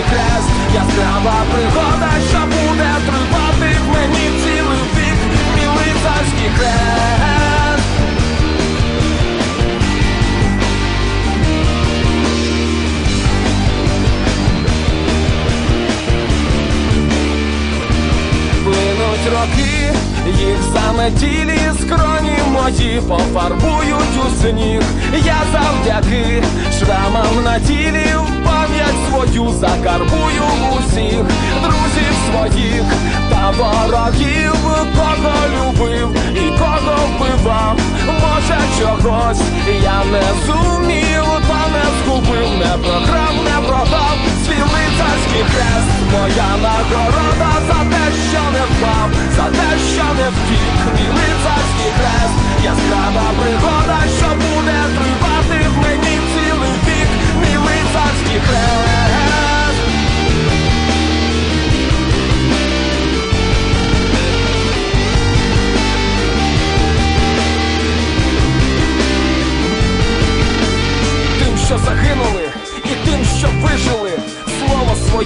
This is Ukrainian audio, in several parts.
лицарський хрест, яскрава пригода, що буде тривати в мені цілий вік. Мій лицарський хрест. Плинуть роки, їх заметілі скроні мої пофарбують у сніг. Я завдяки шрамам на тілі закарбую усіх друзів своїх та ворогів, кого любив і кого вбивав. Може чогось я не зумів, та не згубив, не програв, не продав свій лицарський хрест, моя нагорода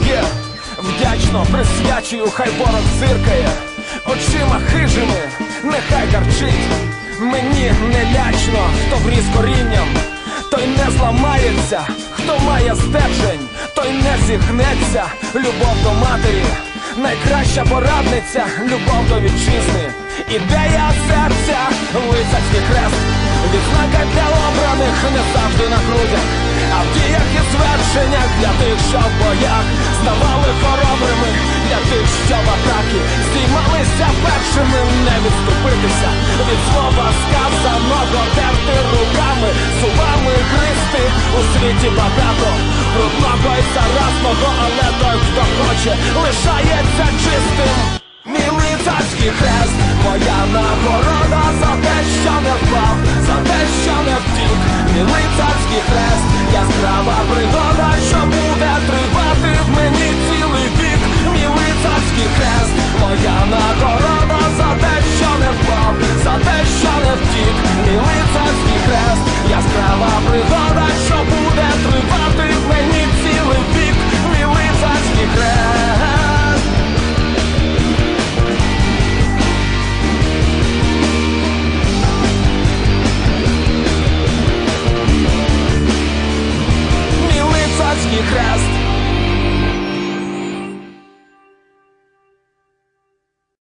своє вдячно присвячую, хай ворог зиркає, очима хижими, нехай гарчить. Мені не лячно, хто вріс корінням, той не зламається, хто має стержень, той не зігнеться, любов до матері, найкраща порадниця, любов до вітчизни, ідея серця, лицарський хрест. Відзнака для обраних не завжди на грудях, звершеннях для тих, що в боях ставали хоробрими, для тих, що в атаки здіймалися першими, не відступитися від слова сказаного, терти руками, зубами гристи у світі багато брудного і заразного, але той, хто хоче, лишається чистим. Мій лицарський хрест, моя нагорода за те, що не впав, за те, що не втік, мій красный